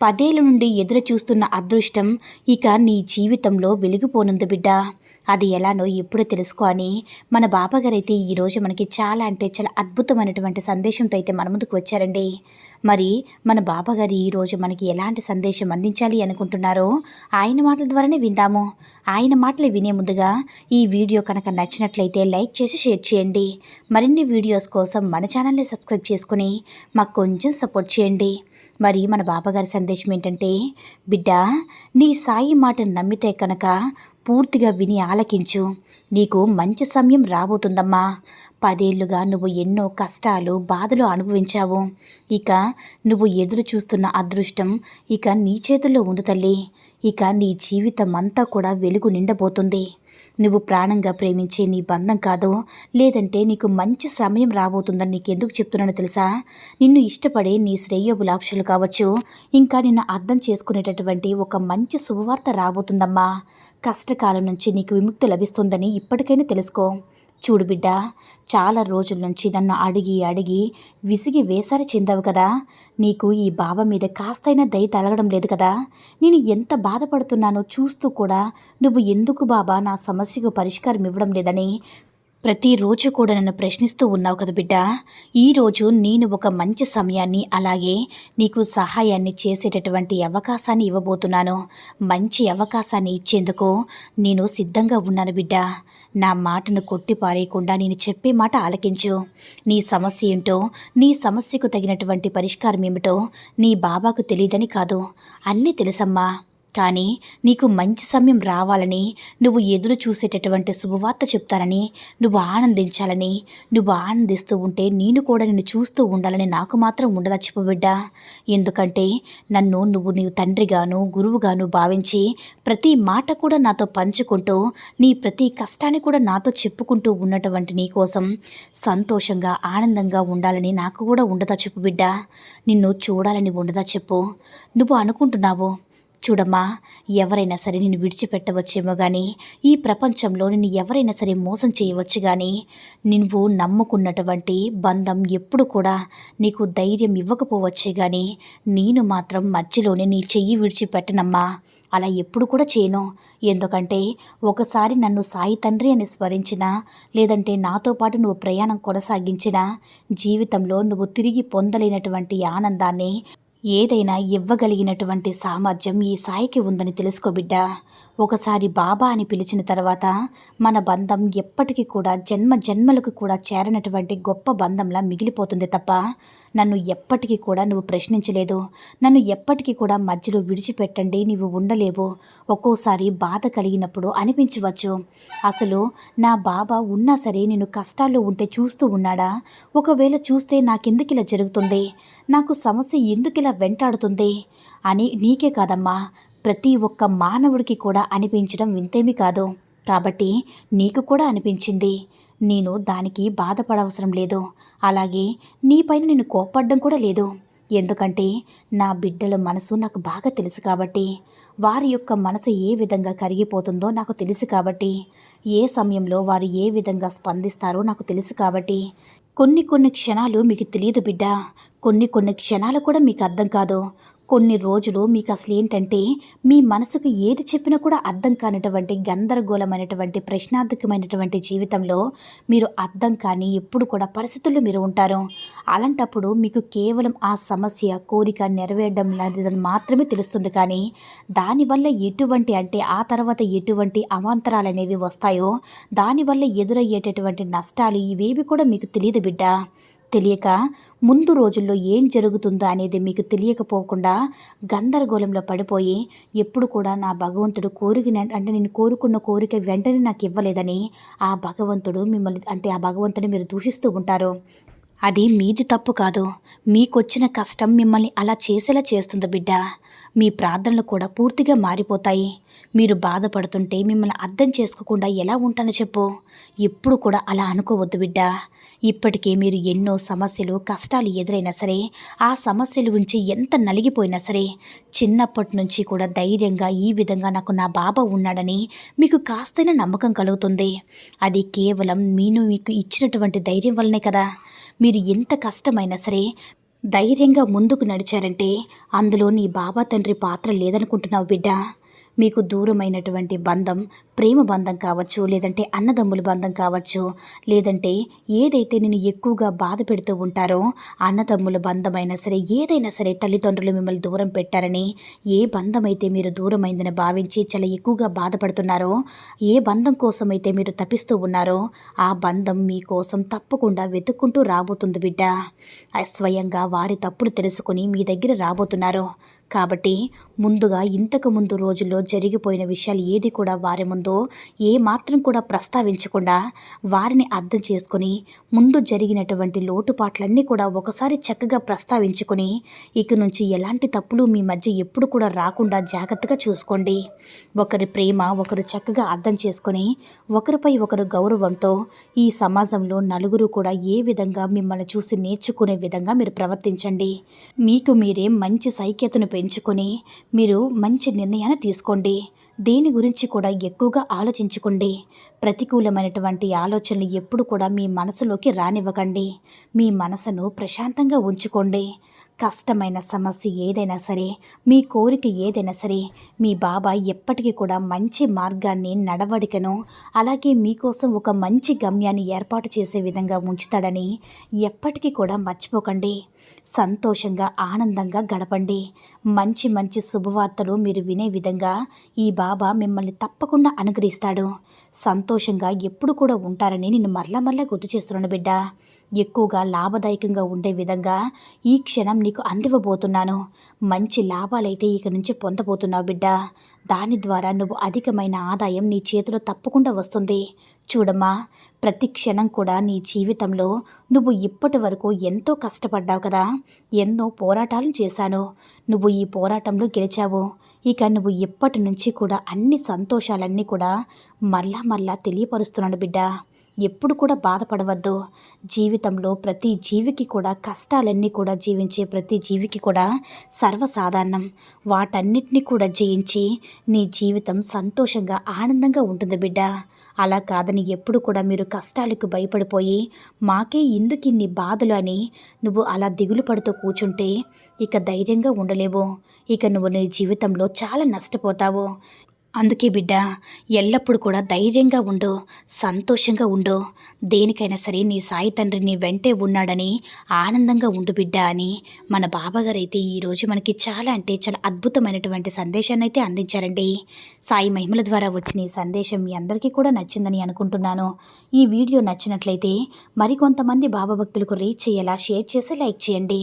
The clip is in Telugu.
పదేళ్ళ నుండి ఎదురు చూస్తున్న అదృష్టం ఇక నీ జీవితంలో వెలిగిపోనుంది బిడ్డ. అది ఎలానో ఎప్పుడు తెలుసుకో అని మన బాబాగారైతే ఈరోజు మనకి చాలా అంటే చాలా అద్భుతమైనటువంటి సందేశంతో అయితే మన ముందుకు వచ్చారండి. మరి మన బాబాగారు ఈరోజు మనకి ఎలాంటి సందేశం అందించాలి అనుకుంటున్నారో ఆయన మాటల ద్వారానే విందాము. ఆయన మాటలు వినే ముందుగా ఈ వీడియో కనుక నచ్చినట్లయితే లైక్ చేసి షేర్ చేయండి. మరిన్ని వీడియోస్ కోసం మన ఛానల్ని సబ్స్క్రైబ్ చేసుకుని మాకు కొంచెం సపోర్ట్ చేయండి. మరి మన బాబాగారి సందేశం ఏంటంటే బిడ్డ నీ సాయి మాట నమ్మితే కనుక పూర్తిగా విని ఆలకించు. నీకు మంచి సమయం రాబోతుందమ్మా. పదేళ్ళుగా నువ్వు ఎన్నో కష్టాలు బాధలు అనుభవించావు. ఇక నువ్వు ఎదురు చూస్తున్న అదృష్టం ఇక నీ చేతుల్లో ఉంది తల్లి. ఇక నీ జీవితం అంతా కూడా వెలుగు నిండబోతుంది. నువ్వు ప్రాణంగా ప్రేమించే నీ బంధం కాదు. లేదంటే నీకు మంచి సమయం రాబోతుందని నీకు ఎందుకు చెప్తున్నానో తెలుసా? నిన్ను ఇష్టపడే నీ శ్రేయోబులాక్షలు కావచ్చు. ఇంకా నిన్ను అర్థం చేసుకునేటటువంటి ఒక మంచి శుభవార్త రాబోతుందమ్మా. కష్టకాలం నుంచి నీకు విముక్తి లభిస్తుందని ఇప్పటికైనా తెలుసుకో. చూడు బిడ్డ చాలా రోజుల నుంచి నన్ను అడిగి అడిగి విసిగి వేసారి చెందావు కదా. నీకు ఈ బావ మీద కాస్తైనా దయ తలగడం లేదు కదా. నేను ఎంత బాధపడుతున్నానో చూస్తూ కూడా నువ్వు ఎందుకు బాబా నా సమస్యకు పరిష్కారం ఇవ్వడం లేదని ప్రతిరోజు కూడా నన్ను ప్రశ్నిస్తూ ఉన్నావు కదా బిడ్డ. ఈరోజు నేను ఒక మంచి సమయాన్ని అలాగే నీకు సహాయాన్ని చేసేటటువంటి అవకాశాన్ని ఇవ్వబోతున్నాను. మంచి అవకాశాన్ని ఇచ్చేందుకు నేను సిద్ధంగా ఉన్నాను బిడ్డ. నా మాటను కొట్టి పారేయకుండా నేను చెప్పే మాట ఆలకించు. నీ సమస్య ఏంటో నీ సమస్యకు తగినటువంటి పరిష్కారం ఏమిటో నీ బాబాకు తెలియదని కాదు. అన్నీ తెలుసమ్మా. కానీ నీకు మంచి సమయం రావాలని నువ్వు ఎదురు చూసేటటువంటి శుభవార్త చెప్తానని నువ్వు ఆనందించాలని నువ్వు ఆనందిస్తూ ఉంటే నేను కూడా నిన్ను చూస్తూ ఉండాలని నాకు మాత్రం ఉండదా చెప్పు బిడ్డ. ఎందుకంటే నన్ను నువ్వు నీ తండ్రిగాను గురువుగాను భావించి ప్రతి మాట కూడా నాతో పంచుకుంటూ నీ ప్రతి కష్టాన్ని కూడా నాతో చెప్పుకుంటూ ఉన్నటువంటి నీ కోసం సంతోషంగా ఆనందంగా ఉండాలని నాకు కూడా ఉండదా చెప్పు బిడ్డ. నిన్ను చూడాలని ఉండదా చెప్పు. నువ్వు అనుకుంటున్నావు చూడమ్మా ఎవరైనా సరే నిన్ను విడిచిపెట్టవచ్చేమో కానీ ఈ ప్రపంచంలో నిన్ను ఎవరైనా సరే మోసం చేయవచ్చు కానీ నువ్వు నమ్ముకున్నటువంటి బంధం ఎప్పుడు కూడా నీకు ధైర్యం ఇవ్వకపోవచ్చే కానీ నేను మాత్రం మధ్యలోనే నీ చెయ్యి విడిచిపెట్టనమ్మా. అలా ఎప్పుడు కూడా చేయను. ఎందుకంటే ఒకసారి నన్ను సాయి తండ్రి అని స్మరించినా లేదంటే నాతో పాటు నువ్వు ప్రయాణం కొనసాగించినా జీవితంలో నువ్వు తిరిగి పొందలేనటువంటి ఆనందాన్ని ఏదైనా ఇవ్వగలిగినటువంటి సామర్థ్యం ఈ సాయికి ఉందని తెలుసుకోబిడ్డా ఒకసారి బాబా అని పిలిచిన తర్వాత మన బంధం ఎప్పటికీ కూడా జన్మ జన్మలకు కూడా చేరనటువంటి గొప్ప బంధంలా మిగిలిపోతుంది తప్ప నన్ను ఎప్పటికీ కూడా నువ్వు ప్రశ్నించలేదు. నన్ను ఎప్పటికీ కూడా మధ్యలో విడిచిపెట్టండి నీవు ఉండలేవు. ఒక్కోసారి బాధ కలిగినప్పుడు అనిపించవచ్చు. అసలు నా బాబా ఉన్నా సరే నేను కష్టాల్లో ఉంటే చూస్తూ ఉన్నాడా? ఒకవేళ చూస్తే నాకెందుకు ఇలా జరుగుతుంది? నాకు సమస్య ఎందుకు ఇలా వెంటాడుతుంది? అని నీకే కాదమ్మా. ప్రతి ఒక్క మానవుడికి కూడా అనిపించడం వింతేమీ కాదు. కాబట్టి నీకు కూడా అనిపించింది. నేను దానికి బాధపడవసరం లేదు. అలాగే నీపైన నేను కోప్పడ్డం కూడా లేదు. ఎందుకంటే నా బిడ్డల మనసు నాకు బాగా తెలుసు కాబట్టి. వారి యొక్క మనసు ఏ విధంగా కరిగిపోతుందో నాకు తెలుసు కాబట్టి. ఏ సమయంలో వారు ఏ విధంగా స్పందిస్తారో నాకు తెలుసు కాబట్టి. కొన్ని కొన్ని క్షణాలు మీకు తెలియదు బిడ్డ. కొన్ని కొన్ని క్షణాలు కూడా మీకు అర్థం కాదు. కొన్ని రోజులు మీకు అసలు ఏంటంటే మీ మనసుకు ఏది చెప్పినా కూడా అర్థం కానటువంటి గందరగోళమైనటువంటి ప్రశ్నార్థకమైనటువంటి జీవితంలో మీరు అర్థం కాని ఎప్పుడు కూడా పరిస్థితుల్లో మీరు ఉంటారు. అలాంటప్పుడు మీకు కేవలం ఆ సమస్య కోరిక నెరవేరడం లాంటిదని మాత్రమే తెలుస్తుంది. కానీ దానివల్ల ఎటువంటి అంటే ఆ తర్వాత ఎటువంటి అవాంతరాలు అనేవి వస్తాయో దానివల్ల ఎదురయ్యేటటువంటి నష్టాలు ఇవేవి కూడా మీకు తెలియదు బిడ్డ. తెలియక ముందు రోజుల్లో ఏం జరుగుతుందో అనేది మీకు తెలియకపోకుండా గందరగోళంలో పడిపోయి ఎప్పుడు కూడా నా భగవంతుడు కోరిక అంటే నేను కోరుకున్న కోరిక వెంటనే నాకు ఇవ్వలేదని ఆ భగవంతుడు మిమ్మల్ని అంటే ఆ భగవంతుని మీరు దూషిస్తూ ఉంటారు. అది మీది తప్పు కాదు. మీకొచ్చిన కష్టం మిమ్మల్ని అలా చేసేలా చేస్తుంది బిడ్డ. మీ ప్రార్థనలు కూడా పూర్తిగా మారిపోతాయి. మీరు బాధపడుతుంటే మిమ్మల్ని అర్థం చేసుకోకుండా ఎలా ఉంటానో చెప్పు. ఎప్పుడు కూడా అలా అనుకోవద్దు బిడ్డ. ఇప్పటికే మీరు ఎన్నో సమస్యలు కష్టాలు ఎదురైనా సరే ఆ సమస్యల నుంచి ఎంత నలిగిపోయినా సరే చిన్నప్పటి నుంచి కూడా ధైర్యంగా ఈ విధంగా నాకు నా బాబా ఉన్నాడని మీకు కాస్తైనా నమ్మకం కలుగుతుంది. అది కేవలం నేను మీకు ఇచ్చినటువంటి ధైర్యం వల్లనే కదా. మీరు ఎంత కష్టమైనా సరే ధైర్యంగా ముందుకు నడిచారంటే అందులో నీ బాబా తండ్రి పాత్ర లేదనుకుంటున్నావు బిడ్డ. మీకు దూరమైనటువంటి బంధం ప్రేమ బంధం కావచ్చు లేదంటే అన్నదమ్ముల బంధం కావచ్చు లేదంటే ఏదైతే నేను ఎక్కువగా బాధ పెడుతూ ఉంటారో అన్నదమ్ముల బంధమైనా సరే ఏదైనా సరే తల్లిదండ్రులు మిమ్మల్ని దూరం పెట్టారని ఏ బంధం అయితే మీరు దూరమైందని భావించి చాలా ఎక్కువగా బాధపడుతున్నారో ఏ బంధం కోసం అయితే మీరు తప్పిస్తూ ఉన్నారో ఆ బంధం మీకోసం తప్పకుండా వెతుక్కుంటూ రాబోతుంది బిడ్డ. స్వయంగా వారి తప్పులు తెలుసుకుని మీ దగ్గర రాబోతున్నారు. కాబట్టి ముందుగా ఇంతకు ముందు రోజుల్లో జరిగిపోయిన విషయాలు ఏది కూడా వారి ముందు ఏ మాత్రం కూడా ప్రస్తావించకుండా వారిని అర్థం చేసుకొని ముందు జరిగినటువంటి లోటుపాట్లన్నీ కూడా ఒకసారి చక్కగా ప్రస్తావించుకొని ఇక నుంచి ఎలాంటి తప్పులు మీ మధ్య ఎప్పుడు కూడా రాకుండా జాగ్రత్తగా చూసుకోండి. ఒకరి ప్రేమ ఒకరు చక్కగా అర్థం చేసుకొని ఒకరిపై ఒకరు గౌరవంతో ఈ సమాజంలో నలుగురు కూడా ఏ విధంగా మిమ్మల్ని చూసి నేర్చుకునే విధంగా మీరు ప్రవర్తించండి. మీకు మీరే మంచి సైక్యతను పెంచుకొని మీరు మంచి నిర్ణయాన్ని తీసుకోండి. దేని గురించి కూడా ఎక్కువగా ఆలోచించుకోండి. ప్రతికూలమైనటువంటి ఆలోచనలు ఎప్పుడు కూడా మీ మనసులోకి రానివ్వకండి. మీ మనసును ప్రశాంతంగా ఉంచుకోండి. కష్టమైన సమస్య ఏదైనా సరే మీ కోరిక ఏదైనా సరే మీ బాబా ఎప్పటికీ కూడా మంచి మార్గాన్ని నడవడికను అలాగే మీకోసం ఒక మంచి గమ్యాన్ని ఏర్పాటు చేసే విధంగా ఉంచుతాడని ఎప్పటికీ కూడా మర్చిపోకండి. సంతోషంగా ఆనందంగా గడపండి. మంచి మంచి శుభవార్తలు మీరు వినే విధంగా ఈ బాబా మిమ్మల్ని తప్పకుండా అనుగ్రహిస్తాడు. సంతోషంగా ఎప్పుడు కూడా ఉంటారని నేను మరలా మరలా గుర్తు చేస్తున్నాను బిడ్డ. ఎక్కువగా లాభదాయకంగా ఉండే విధంగా ఈ క్షణం నీకు అందివ్వబోతున్నాను. మంచి లాభాలైతే ఇక నుంచి పొందబోతున్నావు బిడ్డ. దాని ద్వారా నువ్వు అధికమైన ఆదాయం నీ చేతిలో తప్పకుండా వస్తుంది. చూడమ్మా ప్రతి క్షణం కూడా నీ జీవితంలో నువ్వు ఇప్పటి వరకు ఎంతో కష్టపడ్డావు కదా. ఎన్నో పోరాటాలు చేశాను. నువ్వు ఈ పోరాటంలో గెలిచావు. ఇక నువ్వు ఇప్పటి నుంచి కూడా అన్ని సంతోషాలన్నీ కూడా మళ్ళా మళ్ళా తెలియపరుస్తున్నాడు బిడ్డ. ఎప్పుడు కూడా బాధపడవద్దు. జీవితంలో ప్రతి జీవికి కూడా కష్టాలన్నీ కూడా జీవించే ప్రతి జీవికి కూడా సర్వసాధారణం. వాటన్నిటిని కూడా జయించి నీ జీవితం సంతోషంగా ఆనందంగా ఉంటుంది బిడ్డ. అలా కాదని ఎప్పుడు కూడా మీరు కష్టాలకు భయపడిపోయి మాకే ఇందుకు ఇన్ని బాధలు అని నువ్వు అలా దిగులు పడుతూ కూర్చుంటే ఇక ధైర్యంగా ఉండలేవు. ఇక నువ్వు నీ జీవితంలో చాలా నష్టపోతావు. అందుకే బిడ్డ ఎల్లప్పుడూ కూడా ధైర్యంగా ఉండు సంతోషంగా ఉండు. దేనికైనా సరే నీ సాయి తండ్రి నీ వెంటే ఉన్నాడని ఆనందంగా ఉండు బిడ్డ అని మన బాబాగారు అయితే ఈరోజు మనకి చాలా అంటే చాలా అద్భుతమైనటువంటి సందేశాన్ని అయితే అందించారండి. సాయి మహిమల ద్వారా వచ్చిన ఈ సందేశం మీ అందరికీ కూడా నచ్చిందని అనుకుంటున్నాను. ఈ వీడియో నచ్చినట్లయితే మరికొంతమంది బాబా భక్తులకు రీచ్ చేయేలా షేర్ చేసి లైక్ చేయండి.